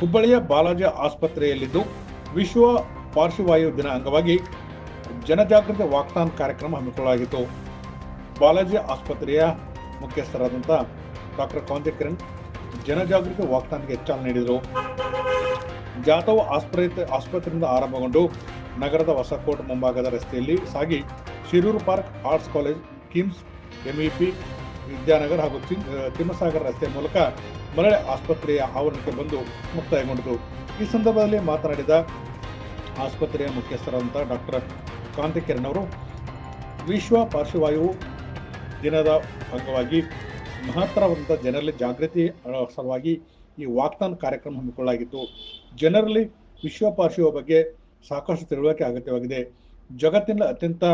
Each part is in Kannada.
ಹುಬ್ಬಳ್ಳಿಯ ಬಾಲಾಜಿ ಆಸ್ಪತ್ರೆಯಲ್ಲಿದ್ದು ವಿಶ್ವ ಪಾರ್ಶ್ವವಾಯು ದಿನ ಅಂಗವಾಗಿ ಜನಜಾಗೃತಿ ವಾಕ್ಥಾನ್ ಕಾರ್ಯಕ್ರಮ ಹಮ್ಮಿಕೊಳ್ಳಲಾಗಿತ್ತು. ಬಾಲಾಜಿ ಆಸ್ಪತ್ರೆಯ ಮುಖ್ಯಸ್ಥರಾದಂಥ ಡಾಕ್ಟರ್ ಕಾಂತಿ ಕಿರಣ್ ಜನಜಾಗೃತಿ ವಾಕ್ಥಾನ್ಗೆ ಚಾಲನೆ ನೀಡಿದರು. ಜಾಥವು ಆಸ್ಪತ್ರೆ ಆಸ್ಪತ್ರೆಯಿಂದ ಆರಂಭಗೊಂಡು ನಗರದ ಹೊಸಕೋಟ್ ಮುಂಭಾಗದ ರಸ್ತೆಯಲ್ಲಿ ಸಾಗಿ Shiroor park arts college KIMS MEP Vidyanagar ಹಾಗೂ ತಿಮ್ಮಸಾಗರ ರಸ್ತೆ ಮೂಲಕ ಮರಳೆ ಆಸ್ಪತ್ರೆಯ ಆವರಣಕ್ಕೆ ಬಂದು ಮುಕ್ತಾಯಗೊಂಡಿತು. ಈ ಸಂದರ್ಭದಲ್ಲಿ ಮಾತನಾಡಿದ ಆಸ್ಪತ್ರೆಯ ಮುಖ್ಯಸ್ಥರಾದಂಥ ಡಾಕ್ಟರ್ ಕಾಂತಿಕಿರಣ್ ಅವರು, ವಿಶ್ವ ಪಾರ್ಶ್ವವಾಯು ದಿನದ ಅಂಗವಾಗಿ ಮಹತ್ತರವಾದಂಥ ಜನರಲ್ಲಿ ಜಾಗೃತಿ ಸಲುವಾಗಿ ಈ ವಾಕ್ತಾನ್ ಕಾರ್ಯಕ್ರಮ ಹಮ್ಮಿಕೊಳ್ಳಲಾಗಿತ್ತು. ಜನರಲ್ಲಿ ವಿಶ್ವ ಪಾರ್ಶ್ವ ಬಗ್ಗೆ ಸಾಕಷ್ಟು ತಿಳುವಳಿಕೆ ಅಗತ್ಯವಾಗಿದೆ. ಜಗತ್ತಿನ ಅತ್ಯಂತ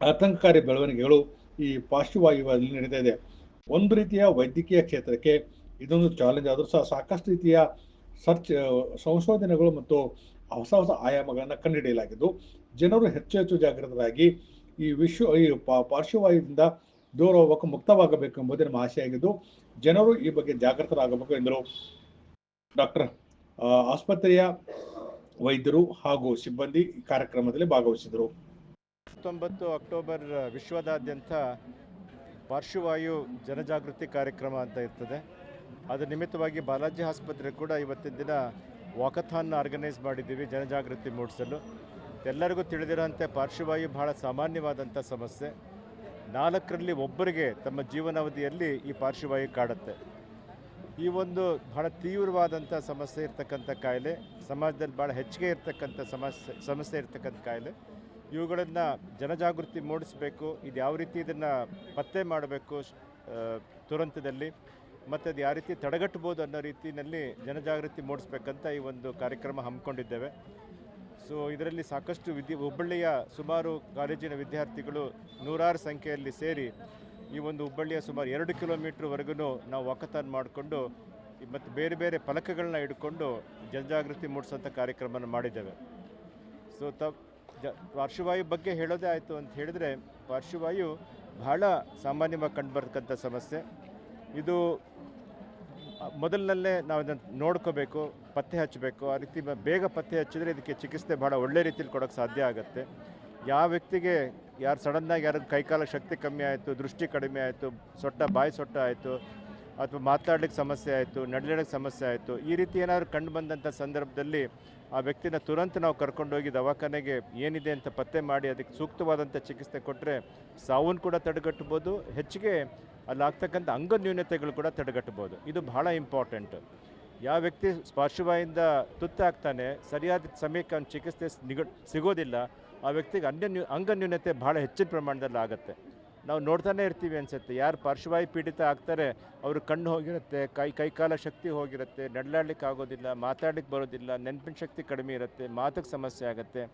ಆತಂಕಕಾರಿ ಬೆಳವಣಿಗೆಗಳು ಈ ಪಾರ್ಶ್ವವಾಯುವಲ್ಲಿ ನಡೀತಾ ಇದೆ. ಒಂದು ರೀತಿಯ ವೈದ್ಯಕೀಯ ಕ್ಷೇತ್ರಕ್ಕೆ ಇದೊಂದು ಚಾಲೆಂಜ್ ಆದರೂ ಸಹ ಸಾಕಷ್ಟು ರೀತಿಯ ಸರ್ಚ್, ಸಂಶೋಧನೆಗಳು ಮತ್ತು ಹೊಸ ಹೊಸ ಆಯಾಮಗಳನ್ನು ಕಂಡುಹಿಡಿಯಲಾಗಿದ್ದು, ಜನರು ಹೆಚ್ಚು ಹೆಚ್ಚು ಜಾಗೃತರಾಗಿ ಈ ವಿಶ್ವ, ಈ ಪಾರ್ಶ್ವವಾಯುದಿಂದ ದೂರ ಮುಕ್ತವಾಗಬೇಕು ಎಂಬುದೇ ನಮ್ಮ ಆಶೆಯಾಗಿದ್ದು ಜನರು ಈ ಬಗ್ಗೆ ಜಾಗೃತರಾಗಬೇಕು ಎಂದರು. ಡಾಕ್ಟರ್ ಆಸ್ಪತ್ರೆಯ ವೈದ್ಯರು ಹಾಗೂ ಸಿಬ್ಬಂದಿ ಕಾರ್ಯಕ್ರಮದಲ್ಲಿ ಭಾಗವಹಿಸಿದರು. ಹತ್ತೊಂಬತ್ತು ಅಕ್ಟೋಬರ್ ವಿಶ್ವದಾದ್ಯಂತ ಪಾರ್ಶ್ವವಾಯು ಜನಜಾಗೃತಿ ಕಾರ್ಯಕ್ರಮ ಅಂತ ಇರ್ತದೆ. ಅದರ ನಿಮಿತ್ತವಾಗಿ ಬಾಲಾಜಿ ಆಸ್ಪತ್ರೆ ಕೂಡ ಇವತ್ತಿನ ದಿನ ವಾಕಥಾನ್ ಆರ್ಗನೈಸ್ ಮಾಡಿದ್ದೀವಿ ಜನಜಾಗೃತಿ ಮೂಡಿಸಲು. ಎಲ್ಲರಿಗೂ ತಿಳಿದಿರೋಂತೆ ಪಾರ್ಶ್ವವಾಯು ಬಹಳ ಸಾಮಾನ್ಯವಾದಂಥ ಸಮಸ್ಯೆ. ನಾಲ್ಕರಲ್ಲಿ ಒಬ್ಬರಿಗೆ ತಮ್ಮ ಜೀವನಾವಧಿಯಲ್ಲಿ ಈ ಪಾರ್ಶ್ವವಾಯು ಕಾಡುತ್ತೆ. ಈ ಒಂದು ಬಹಳ ತೀವ್ರವಾದಂಥ ಸಮಸ್ಯೆ ಇರ್ತಕ್ಕಂಥ ಕಾಯಿಲೆ, ಸಮಾಜದಲ್ಲಿ ಭಾಳ ಹೆಚ್ಚಿಗೆ ಇರ್ತಕ್ಕಂಥ ಸಮಸ್ಯೆ ಸಮಸ್ಯೆ ಇರ್ತಕ್ಕಂಥ ಕಾಯಿಲೆ. ಇವುಗಳನ್ನು ಜನಜಾಗೃತಿ ಮೂಡಿಸಬೇಕು, ಇದು ಯಾವ ರೀತಿ ಇದನ್ನು ಪತ್ತೆ ಮಾಡಬೇಕು ತುರಂತದಲ್ಲಿ ಮತ್ತು ಅದು ಯಾವ ರೀತಿ ತಡೆಗಟ್ಟಬೋದು ಅನ್ನೋ ರೀತಿಯಲ್ಲಿ ಜನಜಾಗೃತಿ ಮೂಡಿಸ್ಬೇಕಂತ ಈ ಒಂದು ಕಾರ್ಯಕ್ರಮ ಹಮ್ಮಿಕೊಂಡಿದ್ದೇವೆ. ಸೊ, ಇದರಲ್ಲಿ ಸಾಕಷ್ಟು ವಿದ್ಯೆ, ಹುಬ್ಬಳ್ಳಿಯ ಸುಮಾರು ಕಾಲೇಜಿನ ವಿದ್ಯಾರ್ಥಿಗಳು ನೂರಾರು ಸಂಖ್ಯೆಯಲ್ಲಿ ಸೇರಿ ಈ ಒಂದು ಹುಬ್ಬಳ್ಳಿಯ ಸುಮಾರು ಎರಡು ಕಿಲೋಮೀಟ್ರ್ವರೆಗೂ ನಾವು ವಾಕಥಾನ್ ಮಾಡಿಕೊಂಡು, ಮತ್ತು ಬೇರೆ ಬೇರೆ ಫಲಕಗಳನ್ನ ಇಟ್ಕೊಂಡು ಜನಜಾಗೃತಿ ಮೂಡಿಸೋಂಥ ಕಾರ್ಯಕ್ರಮವನ್ನು ಮಾಡಿದ್ದೇವೆ. ಸೊ ತ ಜ ಪಾರ್ಶ್ವವಾಯು ಬಗ್ಗೆ ಹೇಳೋದೇ ಆಯಿತು ಅಂತ ಹೇಳಿದರೆ ಪಾರ್ಶ್ವವಾಯು ಬಹಳ ಸಾಮಾನ್ಯವಾಗಿ ಕಂಡುಬರ್ತಕ್ಕಂಥ ಸಮಸ್ಯೆ. ಇದು ಮೊದಲಿನಲ್ಲೇ ನಾವು ಇದನ್ನು ನೋಡ್ಕೋಬೇಕು, ಪತ್ತೆ ಹಚ್ಚಬೇಕು. ಆ ರೀತಿ ಬೇಗ ಪತ್ತೆ ಹಚ್ಚಿದರೆ ಇದಕ್ಕೆ ಚಿಕಿತ್ಸೆ ಭಾಳ ಒಳ್ಳೆ ರೀತಿಯಲ್ಲಿ ಕೊಡೋಕ್ಕೆ ಸಾಧ್ಯ ಆಗುತ್ತೆ. ಯಾವ ವ್ಯಕ್ತಿಗೆ ಯಾರು ಸಡನ್ನಾಗಿ ಯಾರು ಕೈಕಾಲ ಶಕ್ತಿ ಕಮ್ಮಿ ಆಯಿತು, ದೃಷ್ಟಿ ಕಡಿಮೆ ಆಯಿತು, ಸೊಟ್ಟ ಬಾಯಿ ಸೊಟ್ಟ ಆಯಿತು ಅಥವಾ ಮಾತಾಡ್ಲಿಕ್ಕೆ ಸಮಸ್ಯೆ ಆಯಿತು ನಡಲಿಕ್ಕೆ ಸಮಸ್ಯೆ ಆಯಿತು, ಈ ರೀತಿ ಏನಾದರೂ ಕಂಡು ಬಂದಂಥ ಸಂದರ್ಭದಲ್ಲಿ ಆ ವ್ಯಕ್ತಿನ ತುರಂತ ನಾವು ಕರ್ಕೊಂಡೋಗಿ ದವಾಖಾನೆಗೆ ಏನಿದೆ ಅಂತ ಪತ್ತೆ ಮಾಡಿ ಅದಕ್ಕೆ ಸೂಕ್ತವಾದಂಥ ಚಿಕಿತ್ಸೆ ಕೊಟ್ಟರೆ ಸಾವನ್ನು ಕೂಡ ತಡೆಗಟ್ಟಬೋದು, ಹೆಚ್ಚಿಗೆ ಅಲ್ಲಾಗ್ತಕ್ಕಂಥ ಅಂಗನ್ಯೂನತೆಗಳು ಕೂಡ ತಡೆಗಟ್ಟಬೋದು. ಇದು ಬಹಳ ಇಂಪಾರ್ಟೆಂಟ್. ಯಾವ ವ್ಯಕ್ತಿ ಪಾರ್ಶ್ವವಾಯಿಂದ ತುತ್ತಾಗ್ತಾನೆ ಸರಿಯಾದ ಸಮಯಕ್ಕೆ ಅವ್ನು ಚಿಕಿತ್ಸೆ ಸಿಗೋದಿಲ್ಲ, ಆ ವ್ಯಕ್ತಿಗೆ ಅನ್ಯನ್ಯೂ ಅಂಗನ್ಯೂನತೆ ಬಹಳ ಹೆಚ್ಚಿನ ಪ್ರಮಾಣದಲ್ಲಿ ಆಗುತ್ತೆ. ನಾವು ನೋಡ್ತಾನೆ ಇರ್ತೀವಿ ಅನ್ಸುತ್ತೆ. ಯಾರು ಪಾರ್ಶ್ವವಾಯು ಪೀಡಿತ ಆಗ್ತಾರೆ, ಅವ್ರ ಕಣ್ಣು ಹೋಗಿರುತ್ತೆ, ಕೈ, ಕೈಕಾಲ ಶಕ್ತಿ ಹೋಗಿರುತ್ತೆ, ನಡಲಾಡ್ಲಿಕ್ಕೆ ಆಗೋದಿಲ್ಲ, ಮಾತಾಡ್ಲಿಕ್ಕೆ ಬರೋದಿಲ್ಲ, ನೆನಪಿನ ಶಕ್ತಿ ಕಡಿಮೆ ಇರುತ್ತೆ ಮಾತಕ್ಕೆ ಸಮಸ್ಯೆ ಆಗುತ್ತೆ.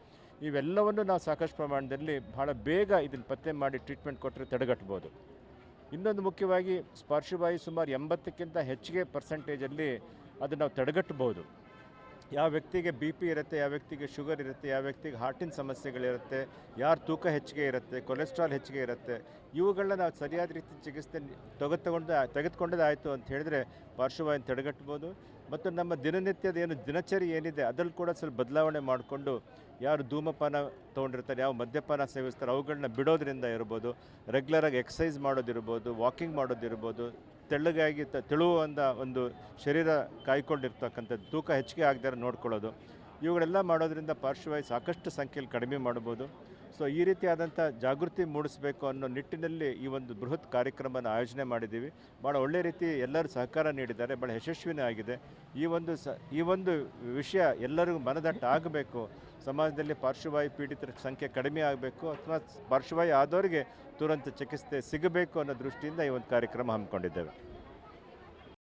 ಇವೆಲ್ಲವನ್ನು ನಾವು ಸಾಕಷ್ಟು ಪ್ರಮಾಣದಲ್ಲಿ ಬಹಳ ಬೇಗ ಇದನ್ನು ಪತ್ತೆ ಮಾಡಿ ಟ್ರೀಟ್ಮೆಂಟ್ ಕೊಟ್ಟರೆ ತಡೆಗಟ್ಬೋದು. ಇನ್ನೊಂದು ಮುಖ್ಯವಾಗಿ ಪಾರ್ಶ್ವವಾಯು ಸುಮಾರು ಎಂಬತ್ತಕ್ಕಿಂತ ಹೆಚ್ಚಿಗೆ ಪರ್ಸೆಂಟೇಜಲ್ಲಿ ಅದನ್ನು ನಾವು ತಡೆಗಟ್ಟಬಹುದು. ಯಾವ ವ್ಯಕ್ತಿಗೆ ಬಿ ಪಿ ಇರುತ್ತೆ, ಯಾವ ವ್ಯಕ್ತಿಗೆ ಶುಗರ್ ಇರುತ್ತೆ, ಯಾವ ವ್ಯಕ್ತಿಗೆ ಹಾರ್ಟಿನ ಸಮಸ್ಯೆಗಳಿರುತ್ತೆ, ಯಾರು ತೂಕ ಹೆಚ್ಚಿಗೆ ಇರುತ್ತೆ ಕೊಲೆಸ್ಟ್ರಾಲ್ ಹೆಚ್ಚಿಗೆ ಇರುತ್ತೆ, ಇವುಗಳನ್ನ ನಾವು ಸರಿಯಾದ ರೀತಿ ಚಿಕಿತ್ಸೆ ತೆಗೆದು ತಗೊಂಡು ತೆಗೆದುಕೊಂಡದಾಯಿತು ಅಂತ ಹೇಳಿದ್ರೆ ಪಾರ್ಶ್ವವಾಯು ತಡೆಗಟ್ಬೋದು. ಮತ್ತು ನಮ್ಮ ದಿನನಿತ್ಯದ ಏನು ದಿನಚರಿ ಏನಿದೆ, ಅದರಲ್ಲಿ ಕೂಡ ಸ್ವಲ್ಪ ಬದಲಾವಣೆ ಮಾಡಿಕೊಂಡು ಯಾರು ಧೂಮಪಾನ ತೊಗೊಂಡಿರ್ತಾರೆ ಯಾವ ಮದ್ಯಪಾನ ಸೇವಿಸ್ತಾರೆ, ಅವುಗಳನ್ನ ಬಿಡೋದ್ರಿಂದ ಇರ್ಬೋದು ರೆಗ್ಯುಲರಾಗಿ ಎಕ್ಸಸೈಸ್ ಮಾಡೋದಿರ್ಬೋದು ವಾಕಿಂಗ್ ಮಾಡೋದಿರ್ಬೋದು ತೆಳ್ಳಗಾಗಿ ತೆಳುವಂಥ ಒಂದು ಶರೀರ ಕಾಯ್ಕೊಂಡಿರ್ತಕ್ಕಂಥದ್ದು, ತೂಕ ಹೆಚ್ಚಿಗೆ ಆಗದೆ ನೋಡ್ಕೊಳ್ಳೋದು. ಇವುಗಳೆಲ್ಲ ಮಾಡೋದ್ರಿಂದ ಪಾರ್ಶ್ವವಾಯು ಸಾಕಷ್ಟು ಸಂಖ್ಯೆಯಲ್ಲಿ ಕಡಿಮೆ ಮಾಡ್ಬೋದು. ಸೊ ಈ ರೀತಿಯಾದಂಥ ಜಾಗೃತಿ ಮೂಡಿಸಬೇಕು ಅನ್ನೋ ನಿಟ್ಟಿನಲ್ಲಿ ಈ ಒಂದು ಬೃಹತ್ ಕಾರ್ಯಕ್ರಮವನ್ನು ಆಯೋಜನೆ ಮಾಡಿದ್ದೀವಿ. ಭಾಳ ಒಳ್ಳೆ ರೀತಿ ಎಲ್ಲರೂ ಸಹಕಾರ ನೀಡಿದ್ದಾರೆ. ಭಾಳ ಯಶಸ್ವಿನೇ ಆಗಿದೆ. ಈ ಒಂದು ಸ, ಈ ಒಂದು ವಿಷಯ ಎಲ್ಲರಿಗೂ ಮನದಟ್ಟ ಆಗಬೇಕು. ಸಮಾಜದಲ್ಲಿ ಪಾರ್ಶ್ವವಾಯು ಪೀಡಿತರ ಸಂಖ್ಯೆ ಕಡಿಮೆ ಆಗಬೇಕು ಅಥವಾ ಪಾರ್ಶ್ವವಾಯು ಆದವರಿಗೆ ತುರಂತ ಚಿಕಿತ್ಸೆ ಸಿಗಬೇಕು ಅನ್ನೋ ದೃಷ್ಟಿಯಿಂದ ಈ ಒಂದು ಕಾರ್ಯಕ್ರಮ ಹಮ್ಮಿಕೊಂಡಿದ್ದೇವೆ.